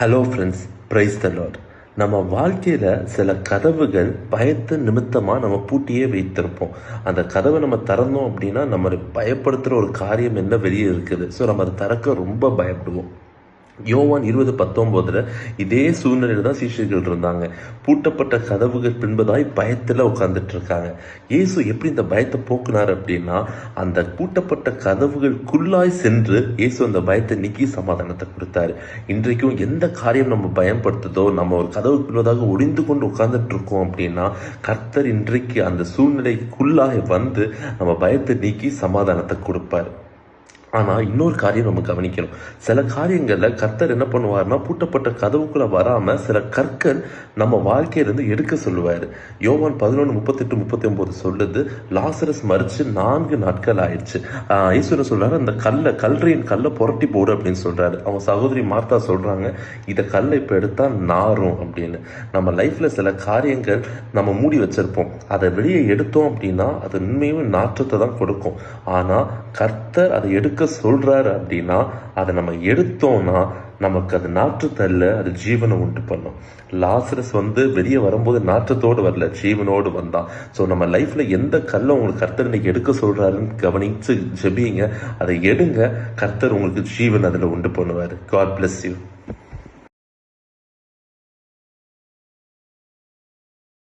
Hello friends praise the lord நம்ம வாழ்க்கையில் சில கதவுகள் பயத்து நிமித்தமாக நம்ம பூட்டியே வைத்திருப்போம். அந்த கதவை நம்ம திறந்தோம் அப்படின்னா நம்ம பயப்படுத்துகிற ஒரு காரியம் என்ன வெளியே இருக்குது. ஸோ நம்ம அதை திறக்க ரொம்ப பயப்படுவோம். யோவான் இருபது பத்தொம்போதுல இதே சூழ்நிலையில தான் சீஷர்கள் இருந்தாங்க. பூட்டப்பட்ட கதவுகள் பின்பதாய் பயத்தில் உட்கார்ந்துட்டு இருக்காங்க இயேசு எப்படி இந்த பயத்தை போக்குனார் அப்படின்னா அந்த பூட்டப்பட்ட கதவுகளுக்குள்ளாய் சென்று இயேசு அந்த பயத்தை நீக்கி சமாதானத்தை கொடுத்தாரு. இன்றைக்கும் எந்த காரியம் நம்ம பயன்படுத்துதோ நம்ம ஒரு கதவு பின்பதாக ஒளிந்து கொண்டு உட்கார்ந்துட்டு இருக்கோம் அப்படின்னா கர்த்தர் இன்றைக்கு அந்த சூழ்நிலைக்குள்ளாக வந்து நம்ம பயத்தை நீக்கி சமாதானத்தை கொடுப்பார். ஆனால் இன்னொரு காரியம் நம்ம கவனிக்கணும். சில காரியங்களில் கர்த்தர் என்ன பண்ணுவார்னா பூட்டப்பட்ட கதவுக்குள்ளே வராமல் சில கற்கள் நம்ம வாழ்க்கையிலேருந்து எடுக்க சொல்லுவார். யோவான் பதினொன்று முப்பத்தெட்டு முப்பத்தி ஒம்பது சொல்லுது லாசரஸ் மறித்து நான்கு நாட்கள் ஆயிடுச்சு. ஈஸ்வரன் சொல்கிறாரு அந்த கல்லை கல்றையின் கல்லை புரட்டி போடு அப்படின்னு சொல்கிறாரு அவங்க சகோதரி மார்த்தா சொல்கிறாங்க இதை கல்லை இப்போ எடுத்தால் நாரும் அப்படின்னு. நம்ம லைஃப்பில் சில காரியங்கள் நம்ம மூடி வச்சிருப்போம். அதை வெளியே எடுத்தோம் அப்படின்னா அது உண்மையுமே நாற்றத்தை தான் கொடுக்கும். ஆனால் கர்த்தர் அதை எடுக்க சொல்றாரு அப்படின்னா அதை நம்ம எடுத்தோம்னா நமக்கு அது நாற்றத்தல்ல அது ஜீவனை உண்டு பண்ணும். லாசரஸ் வந்து வெளியே வரும்போது நாற்றத்தோடு வரல ஜீவனோடு வந்தான் ஸோ நம்ம லைஃப்பில் எந்த கல்லை உங்களுக்கு கர்த்தர் இன்னைக்கு எடுக்க சொல்கிறாருன்னு கவனிச்சு ஜெபிங்க. அதை எடுங்க. கர்த்தர் உங்களுக்கு ஜீவன் அதில் உண்டு பண்ணுவார். God bless you